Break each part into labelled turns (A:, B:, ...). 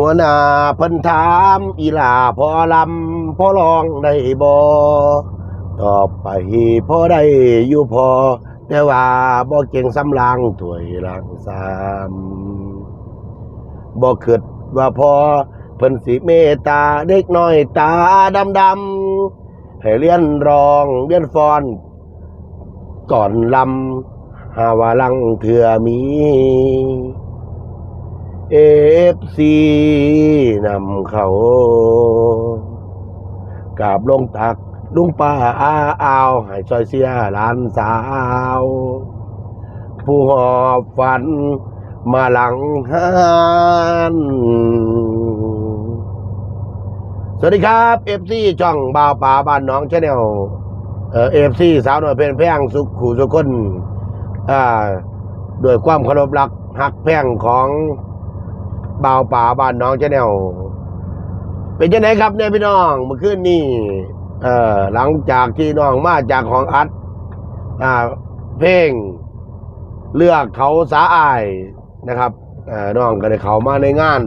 A: หัวหน้าเพิ่นถามอีหลาพอลำพอลองได้บ่ตอบไปพอได้อยู่พอ แต่ว่าบ่เก่งสำลางถวยลังสามบ่คิดว่าพอเพิ่นสิเมตตาเด็กน้อยตาดำๆให้เรียนร้องเรียนฟอน ก่อนลำหาว่าลังเถื่อมี เอฟซีนำเขากราบลงตักลุงป้าอาอาวให้ซอยเสียหลานสาว ผู้หอบฝันมาหลังหันสวัสดีครับเอฟซีช่องบ่าวป่าบ้านน้องชาแนลเอฟซีสาวหน่อยเป็นแพงสุขขู่สุขคนอ่าด้วยความเคารพรักหักแพงของ บ่าวป่าบ้านน้องเจ้าแนวเป็นยังไงครับเนี่ยพี่น้องเมื่อคืนนี้เอ่อหลังจากที่น้องมาจากของอัดอ่า เพลง เลือกเขาสาอายนะครับเอ่อน้องก็ได้เขามาในงาน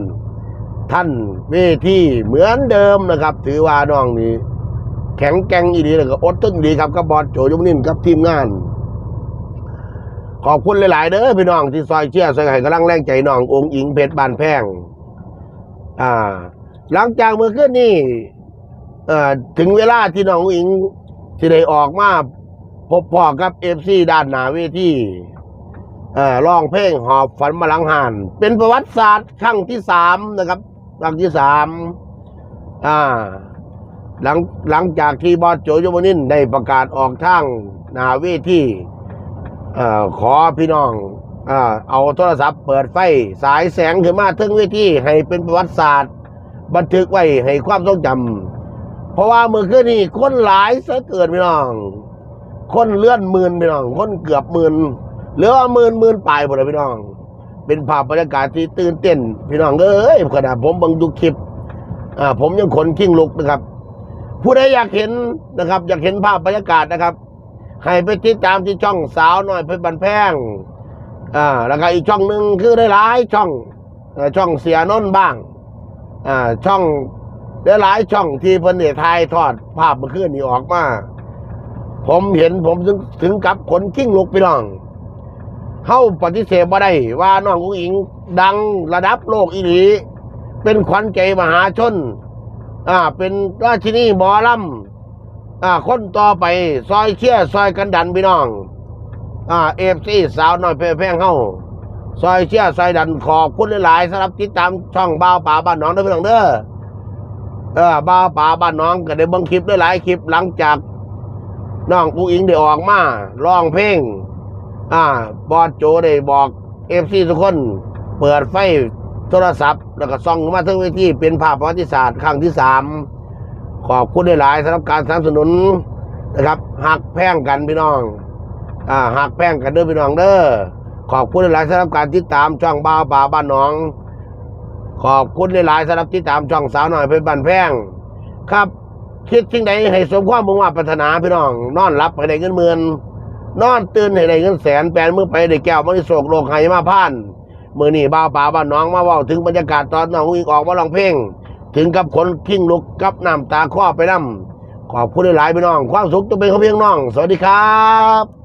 A: ท่านเวทีเหมือนเดิมนะครับ ถือว่าน้องนี่แข็งแกร่งอีดีแล้วก็อดทนดีครับกับบอสโจยมนินกับทีมงาน ขอบคุณหลาย ๆ เด้อพี่น้องที่ซอยเชียร์ซอยให้กำลังแรงใจน้ององค์อิงเพชรบานแพงอ่า หลังจากเมื่อคืนนี้เอ่อถึงเวลาที่น้องอิงที่ได้ออกมาพบพ่อกับเอฟซีด้านหนาเวทีเอ่อร้องเพลงหอบฝันมาลังหานเป็นประวัติศาสตร์ครั้งที่สามนะครับ ครั้งที่สามอ่า หลังหลังจากที่บอสโจโยมนินได้ประกาศออกทางหนาเวทีเอขอพี่น้องเอ่อเอาโทรศัพท์เปิดไฟสายแสงขึ้นมาถึงเวทีให้เป็นประวัติศาสตร์ บันทึกไว้ให้ความทรงจำเพราะว่าเมื่อคืนนี้คนหลายเสียเกินพี่น้อง คนเลื่อนหมื่นพี่น้อง คนเกือบหมื่นเหลือว่าหมื่นหมื่นปลายหมดเลยพี่น้อง เป็นภาพบรรยากาศที่ตื่นเต้น พี่น้องเอ้ยขณะผมบังดูคลิปอ่าผมยังขนขิ้งลุกนะครับ ผู้ใดอยากเห็นนะครับ อยากเห็นภาพบรรยากาศนะครับ ให้ไปติดตามที่ช่องสาวหน้อยเพชรบันแพงอ่าแล้วก็อีกช่องหนึ่งคือได้หลายช่องช่องเสียนนบ้างอ่าช่องได้หลายช่องที่เพิ่นได้ถ่ายทอดภาพมื่อคืนนี้ออกมาผมเห็นผมถึงถึงกับขนขิ้งลุกไปน้องเฮาปฏิเสธบ่ได้ว่าน้องอุ้งอิงดังระดับโลกอีหลีเป็นขวัญใจมหาชน อ่า เป็นราชินีหมอลำ อ่าคนต่อไปซอยเชี่ยซอยกันดันพี่น้อง อ่าเอฟซีสาวน้อยเพแพงเฮาซอยเชี่ยซอยดันขอบคุณหลายๆสำหรับติดตามช่องบ้าวป่าบ้านน้องด้อพี่น้องเด้อเออบ้าวป่าบ้านน้องก็ได้บังคลิปได้หลายคลิปหลังจากน้องอูอิงได้ออกมาร้องเพลง อ่า บอสโจได้บอกเอฟซีทุกคน เปิดไฟโทรศัพท์ แล้วก็ส่องมาถึงเวทีเป็นภาพประวัติศาสตร์ครั้งที่สาม ขอบคุณหลายๆสำหรับการสนับสนุนนะครับหักแพ่งกันพี่น้องอ่าหักแพ่งกันเด้อพี่น้องเด้อขอบคุณหลายๆสำหรับการติดตามช่องบ้าป่าบ้านน้อง ขอบคุณหลายๆสำหรับติดตามช่องสาวหน่อยเป็นบ้านแพงครับคิดสิ่งใดให้สมความมุ่งมั่นปรารถนาพี่น้อง นอนหลับให้ได้เงินหมื่นนอนตื่นให้ได้เงินแสนแปลนมือไปได้แก้วมันโศกโลกไหมาพ่านมื่อนี่บ้าป่าบ้านน้องมาว่าถึงบรรยากาศตอนน้องอุ้งอิงออกมาลองเพลง ถึงกับคนพิ้งลุกกับน้ำตาข้อไปน้ำขอบคุณหลายๆพี่น้อง ความสุขต้องเป็นของเพียงน้อง สวัสดีครับ